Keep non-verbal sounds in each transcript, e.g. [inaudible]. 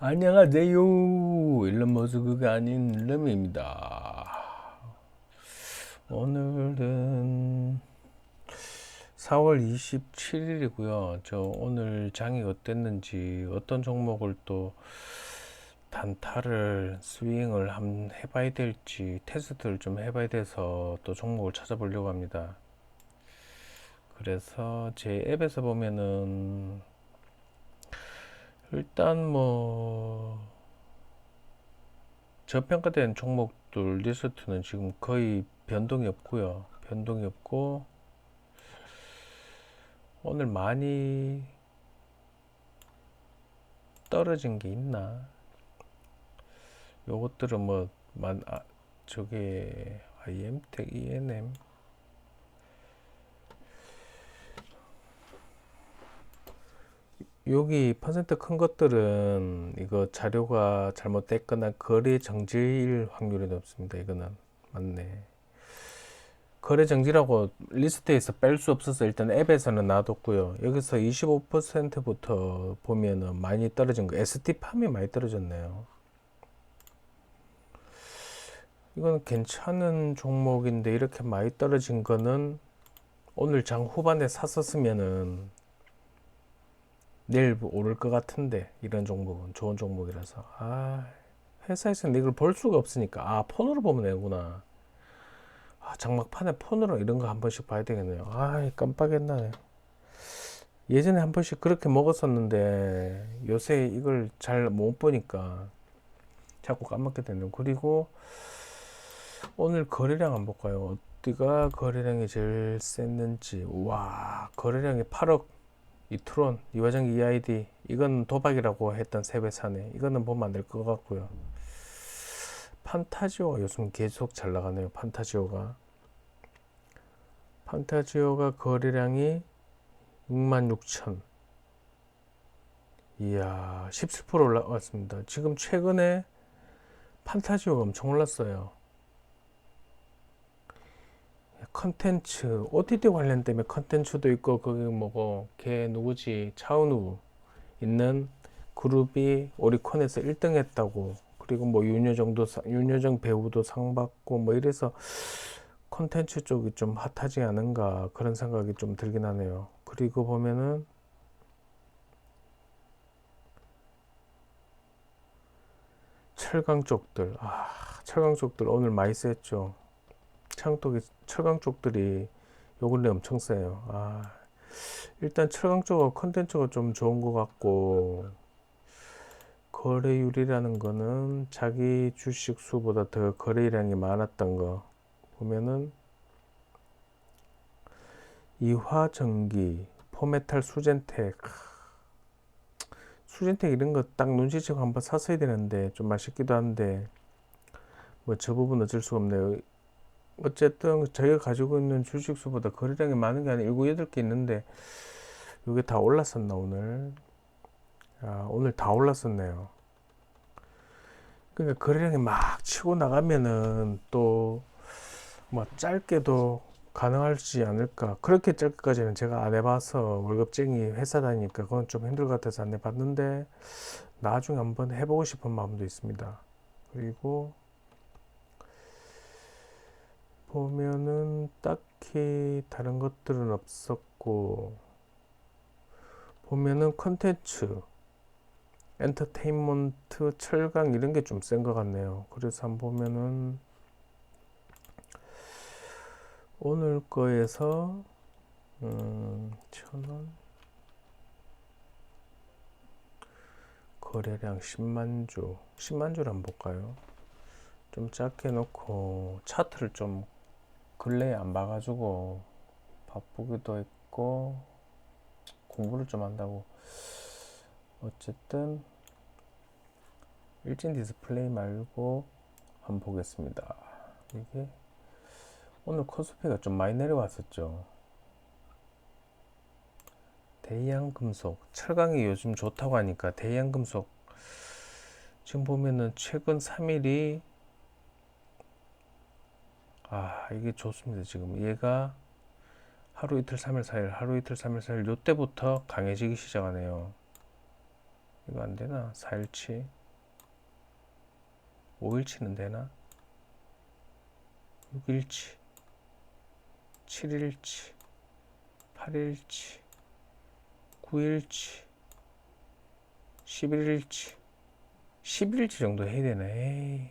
안녕하세요. 일론 머스크가 아닌 럼입니다. 오늘은 4월 27일이고요. 저 오늘 장이 어땠는지 어떤 종목을 또 단타를 스윙을 한번 해봐야 될지 테스트를 좀 해봐야 돼서 또 종목을 찾아보려고 합니다. 그래서 제 앱에서 보면은 일단 뭐 저평가된 종목들 리스트는 지금 거의 변동이 없고요. 변동이 없고 오늘 많이 떨어진 게 있나? 요것들은 뭐 만, 아, 저게 IM텍, ENM 여기 퍼센트 큰 것들은 이거 자료가 잘못됐거나 거래 정지일 확률이 높습니다. 이거는 맞네. 거래 정지라고 리스트에서 뺄 수 없어서 일단 앱에서는 놔뒀고요. 여기서 25%부터 보면은 많이 떨어진 거 ST팜이 많이 떨어졌네요. 이건 괜찮은 종목인데 이렇게 많이 떨어진 거는 오늘 장 후반에 샀었으면은 내일 오를 것 같은데 이런 종목은 좋은 종목이라서. 아 회사에서는 이걸 볼 수가 없으니까. 아 폰으로 보면 되구나. 아 장막판에 폰으로 이런 거 한 번씩 봐야 되겠네요. 아 깜빡했나네. 예전에 한 번씩 그렇게 먹었었는데 요새 이걸 잘 못 보니까 자꾸 까먹게 되네요. 그리고 오늘 거래량 한번 볼까요? 어디가 거래량이 제일 셌는지. 와 거래량이 8억 이 트론, 이화정 EID 이건 도박이라고 했던 세배사네 이거는 보면 안 될 것 같고요. 판타지오가 요즘 계속 잘 나가네요 판타지오가. 판타지오가 거래량이 66,000 이야 17% 올라왔습니다. 지금 최근에 판타지오가 엄청 올랐어요 컨텐츠 OTT 관련 때문에 컨텐츠도 있고 거기 뭐고 걔 누구지? 차은우 있는 그룹이 오리콘에서 1등 했다고. 그리고 뭐 윤여정도 윤여정 배우도 상 받고 뭐 이래서 컨텐츠 쪽이 좀 핫하지 않은가 그런 생각이 좀 들긴 하네요. 그리고 보면은 철강 쪽들. 아 철강 쪽들 오늘 많이 셌죠. 창독이 철강 쪽들이 요 근래 엄청 세요. 아, 일단 철강 쪽은 컨텐츠가 좀 좋은 것 같고 거래율이라는 거는 자기 주식 수보다 더 거래량이 많았던 거 보면은 이화전기, 포메탈 수젠텍 수젠텍 이런 거 딱 눈치채고 한번 샀어야 되는데 좀 맛있기도 한데 뭐 저 부분 어쩔 수가 없네요. 어쨌든 저희가 가지고 있는 주식 수보다 거래량이 많은 게 아니라 7, 8개 있는데 이게 다 올랐었나 오늘? 아, 오늘 다 올랐었네요. 그러니까 거래량이 막 치고 나가면은 또 뭐 짧게도 가능할지 않을까. 그렇게 짧게까지는 제가 안 해봐서 월급쟁이 회사 다니니까 그건 좀 힘들 것 같아서 안 해봤는데 나중에 한번 해보고 싶은 마음도 있습니다. 그리고 보면은 딱히 다른 것들은 없었고 보면은 컨텐츠 엔터테인먼트 철강 이런 게 좀 센 것 같네요. 그래서 한번 보면은 오늘 거에서 음, 천원? 거래량 10만 주 10만 주를 한번 볼까요? 좀 작게 놓고 차트를 좀 근래에 안 봐가지고 바쁘기도 했고 공부를 좀 한다고. 어쨌든 일진 디스플레이 말고 한번 보겠습니다. 이게 오늘 코스피가 좀 많이 내려왔었죠. 대양금속. 철강이 요즘 좋다고 하니까 대양금속. 지금 보면은 최근 3일이 아 이게 좋습니다. 지금 얘가 하루 이틀 3일 4일 하루 이틀 3일 4일 요때부터 강해지기 시작하네요. 이거 안 되나? 4일치? 5일치는 되나? 6일치? 7일치? 8일치? 9일치? 11일치? 11일치 정도 해야? 에이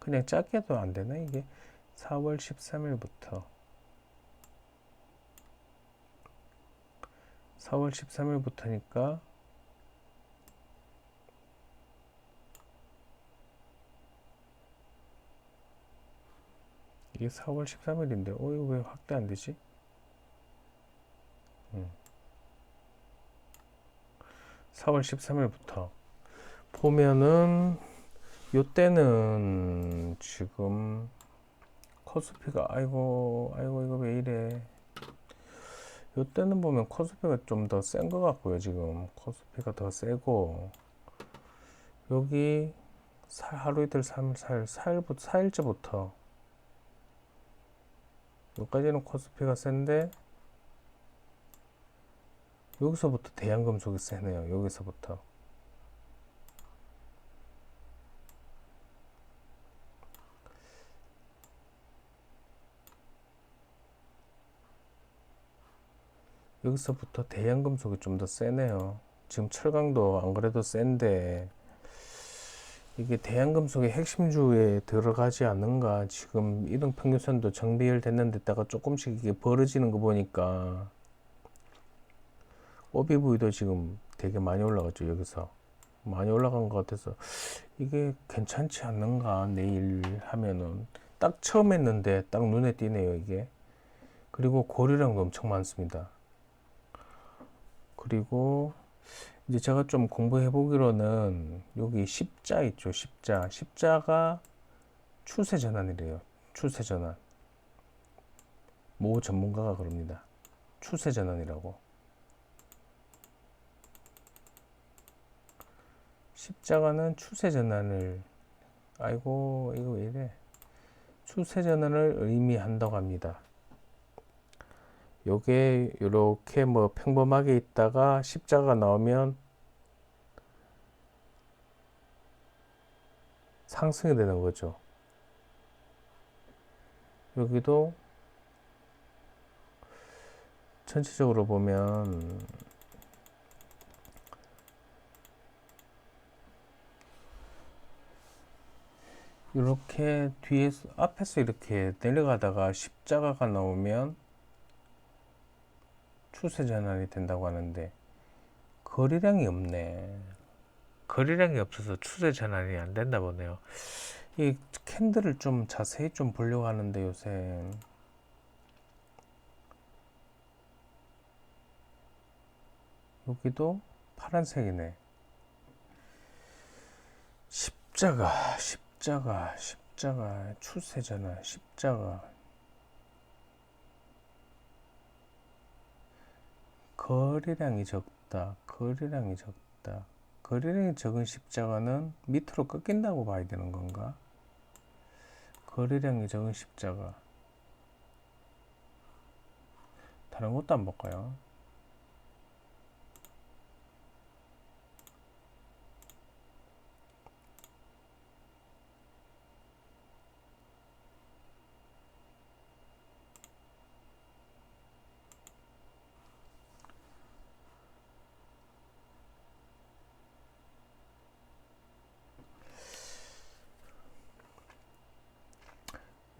그냥 작게도 안 되나 이게 4월 13일부터 4월 13일부터니까 이게 4월 13일인데 어 이거 왜 확대 안 되지? 음. 4월 13일부터 보면은 요때는 지금 코스피가 아이고 아이고 이거 왜 이래. 요때는 보면 코스피가 좀 더 센 것 같고요 지금. 코스피가 더 세고. 여기 사- 하루 이틀 3일 4일 4일부터 4일째부터 여기까지는 코스피가 센데 여기서부터 대양금속이 세네요 여기서부터 여기서부터 대양 금속이 좀 더 세네요. 지금 철강도 안 그래도 센데 이게 대양 금속의 핵심주에 들어가지 않는가? 지금 이동 평균선도 정비율 됐는 데다가 조금씩 이게 벌어지는 거 보니까 오비브이도 지금 되게 많이 올라갔죠 여기서. 많이 올라간 것 같아서 이게 괜찮지 않는가 내일 하면은. 딱 처음 했는데 딱 눈에 띄네요 이게. 그리고 고리량도 엄청 많습니다 그리고 이제 제가 좀 공부해 보기로는 여기 십자 있죠. 십자. 십자가 추세 전환이래요. 추세 전환. 모 전문가가 그럽니다. 추세 전환이라고. 십자가는 추세 전환을 아이고 이거 왜 이래? 추세 전환을 의미한다고 합니다. 요게 이렇게 뭐 평범하게 있다가 십자가 나오면 상승이 되는 거죠. 여기도 전체적으로 보면 이렇게 뒤에서 앞에서 이렇게 내려가다가 십자가가 나오면 추세 전환이 된다고 하는데 거리량이 없네. 거리량이 없어서 추세 전환이 안 된다 보네요. 이 캔들을 좀 자세히 좀 보려고 하는데 요새 여기도 파란색이네. 십자가, 십자가, 십자가, 추세 전환, 십자가. 거리량이 적다. 거리량이 적다. 거리량이 적은 십자가는 밑으로 꺾인다고 봐야 되는 건가? 거리량이 적은 십자가. 다른 것도 안 볼까요?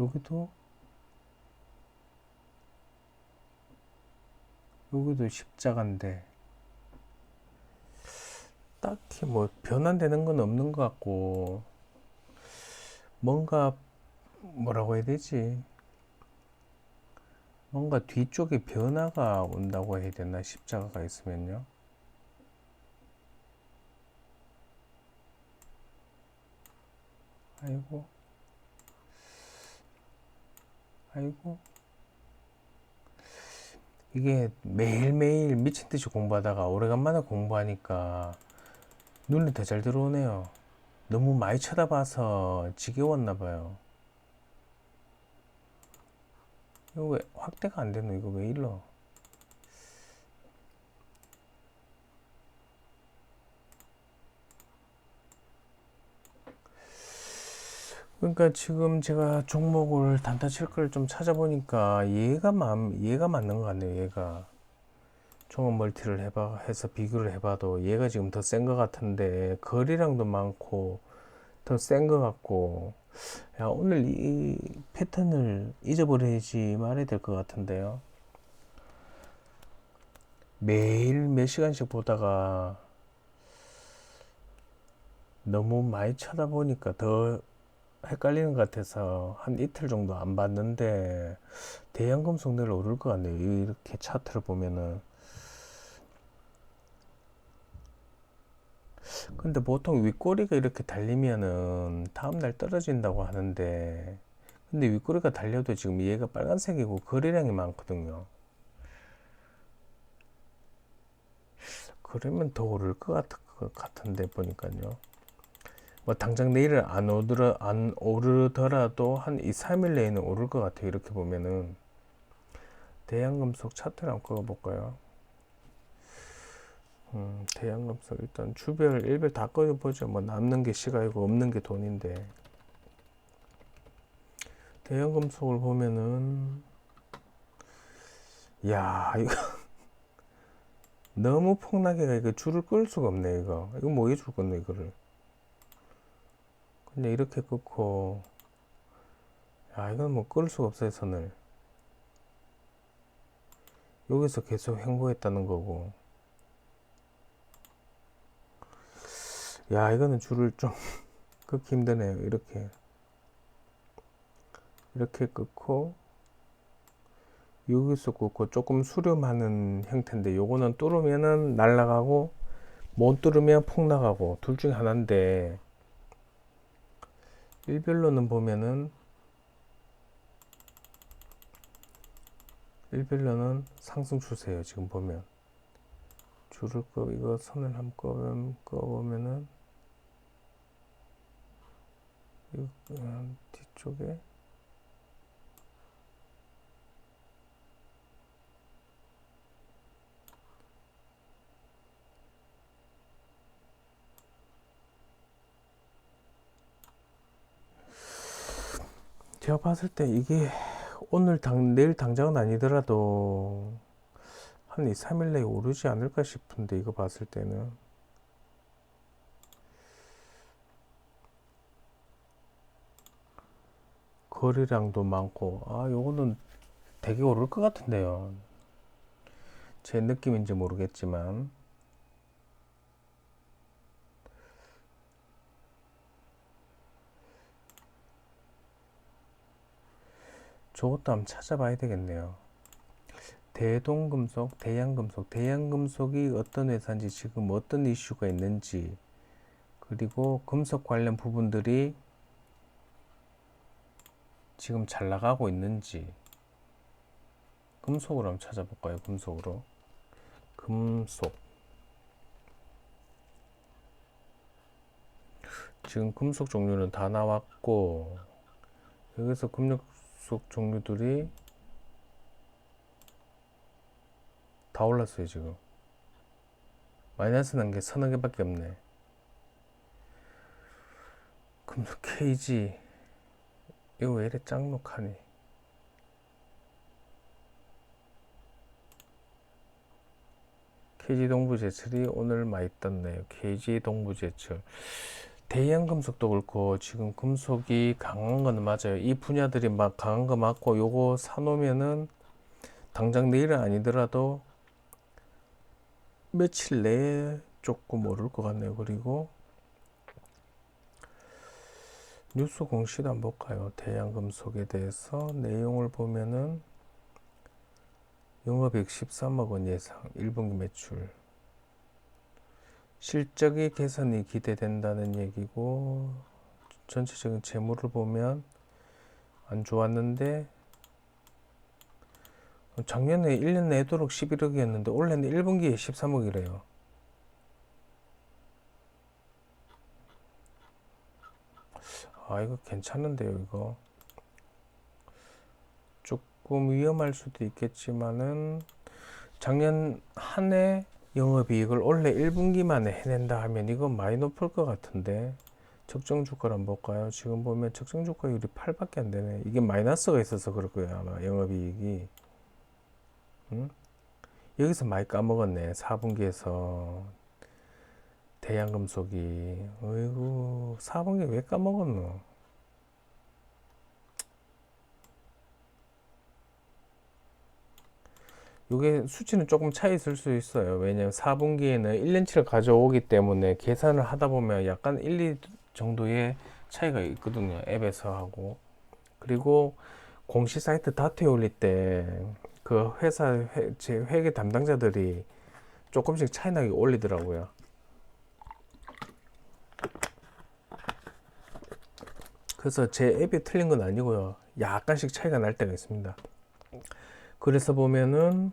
여기도? 여기도 십자가인데. 딱히 뭐 변환되는 건 없는 것 같고. 뭔가 뭐라고 해야 되지? 뭔가 뒤쪽에 변화가 온다고 해야 되나? 십자가가 있으면요? 아이고 아이고 이게 매일매일 미친 듯이 공부하다가 오래간만에 공부하니까 눈이 더 잘 들어오네요. 너무 많이 쳐다봐서 지겨웠나 봐요. 이거 왜 확대가 안 되노? 이거 왜 일러? 그러니까 지금 제가 종목을 단타 칠 걸 좀 찾아보니까 얘가 맘 얘가 맞는 것 같네요. 얘가 종합 멀티를 해봐 해서 비교를 해봐도 얘가 지금 더 센 것 같은데 거리량도 많고 더 센 것 같고 야 오늘 이 패턴을 잊어버리지 말아야 될 것 같은데요. 매일 몇 시간씩 보다가 너무 많이 쳐다보니까 더 헷갈리는 것 같아서 한 이틀 정도 안 봤는데 대형금 속 내일 오를 것 같네요. 이렇게 차트를 보면은. 근데 보통 윗꼬리가 이렇게 달리면은 다음날 떨어진다고 하는데 근데 윗꼬리가 달려도 지금 얘가 빨간색이고 거래량이 많거든요. 그러면 더 오를 것 같, 것 같은데 보니까요. 뭐 당장 내일은 안 오르더 안 오르더라도 한 2, 3일 내에는 오를 것 같아요. 이렇게 보면은 대양금속 차트를 한번 꺼볼까요? 음, 대양금속 일단 주별, 일별 다 꺼보죠. 뭐 남는 게 시간이고 없는 게 돈인데 대양금속을 보면은 야 이거 [laughs] 너무 폭락해가 이거 줄을 끌 수가 없네 이거 이거 뭐 해줄 건데 이거를 근데 이렇게 끊고 야 이건 뭐 끌 수가 없어요 선을. 여기서 계속 횡보했다는 거고. 야 이거는 줄을 좀 [laughs] 끊기 힘드네요 이렇게. 이렇게 끊고 여기서 끊고 조금 수렴하는 형태인데 요거는 뚫으면은 날아가고 못 뚫으면 폭락하고 둘 중에 하나인데 일별로는 보면은 일별로는 상승 추세예요. 지금 보면 줄을 꺼 이거 선을 한번 꺼보면 꺼보면은 이 음, 뒤쪽에 제가 봤을 때 이게 오늘 당, 내일 당장은 아니더라도 한 2, 3일 내에 오르지 않을까 싶은데 이거 봤을 때는. 거래량도 많고 아 요거는 되게 오를 것 같은데요. 제 느낌인지 모르겠지만 저것도 한번 찾아봐야 되겠네요. 대동금속, 대양금속, 대양금속이 어떤 회사인지 지금 어떤 이슈가 있는지 그리고 금속 관련 부분들이 지금 잘 나가고 있는지 금속으로 한번 찾아볼까요? 금속으로 금속 지금 금속 종류는 다 나왔고 여기서 금속 속 종류들이 다 올랐어요 지금. 마이너스 난 게 서너 개밖에 없네. 금속 KG 이거 왜 이래 짱록하니? KG 동부제철이 오늘 많이 떴네요. KG 동부제철 대형 금속도 그렇고 지금 금속이 강한 건 맞아요. 이 분야들이 막 강한 거 맞고 요거 사놓으면은 당장 내일은 아니더라도 며칠 내에 조금 오를 것 같네요. 그리고 뉴스 공시도 한번 볼까요? 대양 금속에 대해서 내용을 보면은 영업이익 13억 원 예상 1분기 매출 실적의 개선이 기대된다는 얘기고 전체적인 재물을 보면 안 좋았는데 작년에 1년 내도록 11억이었는데 올해는 1분기에 13억이래요. 아 이거 괜찮은데요 이거 조금 위험할 수도 있겠지만은 작년 한 해 영업이익을 올해 1분기 만에 해낸다 하면 이건 많이 높을 것 같은데 적정 주가를 한번 볼까요? 지금 보면 적정 주가율이 8밖에 안 되네. 이게 마이너스가 있어서 그럴 거예요. 아마 영업이익이. 응? 여기서 많이 까먹었네. 4분기에서 대양금속이. 어이구, 4분기 왜 까먹었노? 요게 수치는 조금 차이 있을 수 있어요. 왜냐면 4분기에는 1년치를 가져오기 때문에 계산을 하다 보면 약간 1, 2 정도의 차이가 있거든요. 앱에서 하고. 그리고 공시 사이트 다트에 올릴 때 그 회사 회, 제 회계 담당자들이 조금씩 차이 나게 올리더라고요. 그래서 제 앱이 틀린 건 아니고요. 약간씩 차이가 날 때가 있습니다. 그래서 보면은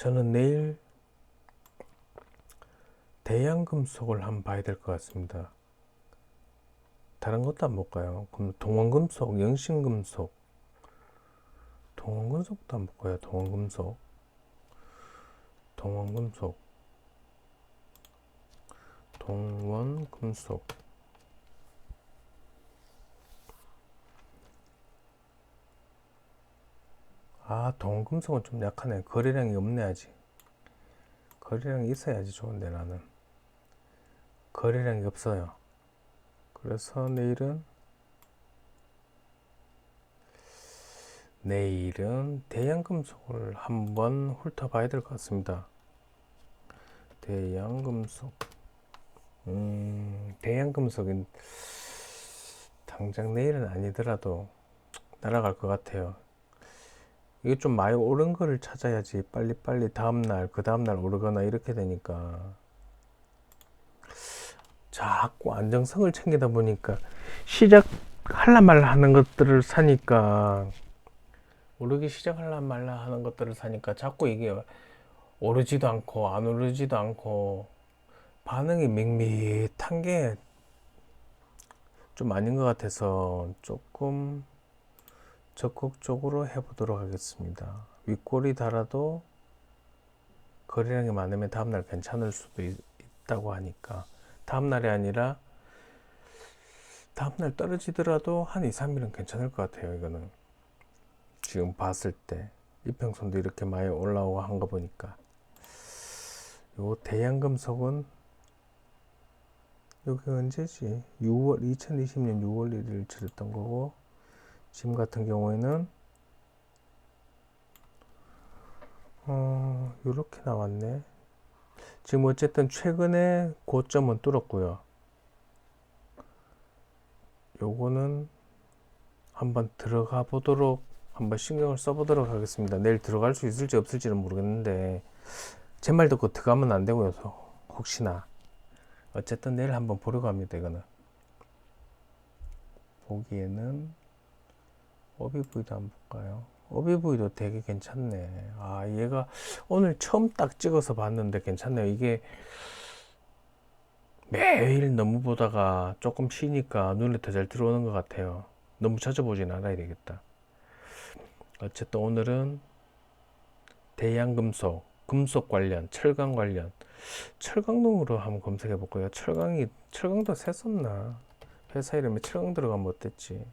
저는 내일 대양금속을 한번 봐야 될 것 같습니다. 다른 것도 안 볼까요? 그럼 동원금속, 영신금속, 동원금속도 안 볼까요? 동원금속, 동원금속, 동원금속. 아, 동금속은 좀 약하네. 거래량이 없네, 아직. 거래량이 있어야지 좋은데, 나는. 거래량이 없어요. 그래서 내일은, 내일은 대양금속을 한번 훑어봐야 될 것 같습니다. 대양금속. 음, 대양금속은 당장 내일은 아니더라도 날아갈 것 같아요. 이게 좀 많이 오른 거를 찾아야지 빨리빨리 다음날 그 다음날 오르거나 이렇게 되니까. 자꾸 안정성을 챙기다 보니까 시작할라 말라 하는 것들을 사니까 오르기 시작할라 말라 하는 것들을 사니까 자꾸 이게 오르지도 않고 안 오르지도 않고 반응이 밋밋한 게 좀 아닌 것 같아서 조금 적극적으로 해보도록 하겠습니다. 윗골이 달아도 거래량이 많으면 다음날 괜찮을 수도 있, 다고 하니까 다음날이 아니라 다음날 떨어지더라도 한 2, 3일은 괜찮을 것 같아요. 이거는 지금 봤을 때 이평선도 이렇게 많이 올라오고 한 거 보니까 요 대양금속은 여기 언제지? 6월 2020년 6월 1일 치렀던 거고 지금 같은 경우에는 어, 이렇게 나왔네. 지금 어쨌든 최근에 고점은 뚫었고요. 요거는 한번 들어가 보도록 한번 신경을 써보도록 하겠습니다. 내일 들어갈 수 있을지 없을지는 모르겠는데 제 말 듣고 들어가면 안 되고요. 혹시나 어쨌든 내일 한번 보려고 합니다. 이거는 보기에는 어비부위도 한번 볼까요? 어비부위도 되게 괜찮네. 아, 얘가 오늘 처음 딱 찍어서 봤는데 괜찮네요. 이게 매일 너무 보다가 조금 쉬니까 눈에 더 잘 들어오는 것 같아요. 너무 찾아보진 않아야 되겠다. 어쨌든 오늘은 대양금속, 금속 관련, 철강 관련, 철강동으로 한번 검색해 볼까요? 철강이, 철강도 셌었나? 회사 이름에 철강 들어가면 어땠지?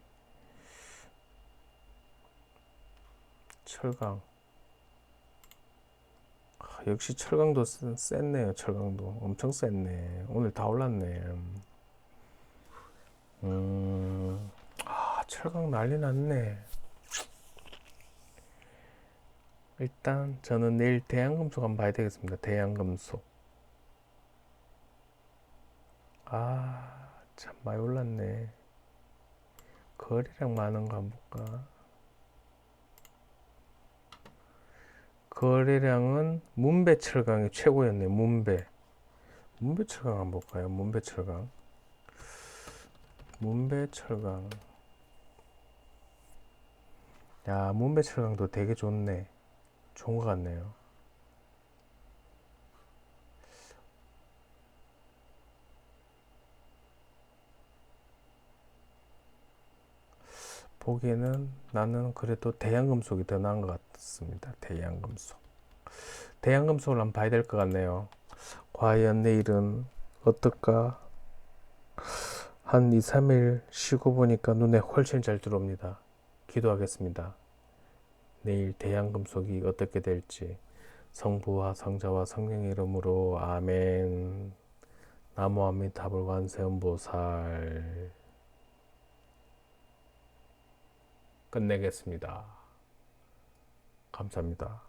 철강. 아, 역시 철강도 셌네요. 철강도 엄청 셌네. 오늘 다 올랐네. 음, 아, 철강 난리 났네. 일단 저는 내일 대양금속 한번 봐야 되겠습니다. 대양금속. 아, 참 많이 올랐네. 거리량 많은 거 한번 볼까? 거래량은 문배 철강이 최고였네요. 문배. 문배 철강 한번 볼까요? 문배 철강. 문배 철강. 야, 문배 철강도 되게 좋네. 좋은 것 같네요. 보기에는 나는 그래도 대양금속이 더 나은 것 같습니다. 대양금속. 대양금속을 한번 봐야 될 것 같네요. 과연 내일은 어떨까? 한 2, 3일 쉬고 보니까 눈에 훨씬 잘 들어옵니다. 기도하겠습니다. 내일 대양금속이 어떻게 될지 성부와 성자와 성령의 이름으로 아멘. 나무 아미타불 관세음보살 끝내겠습니다. 감사합니다.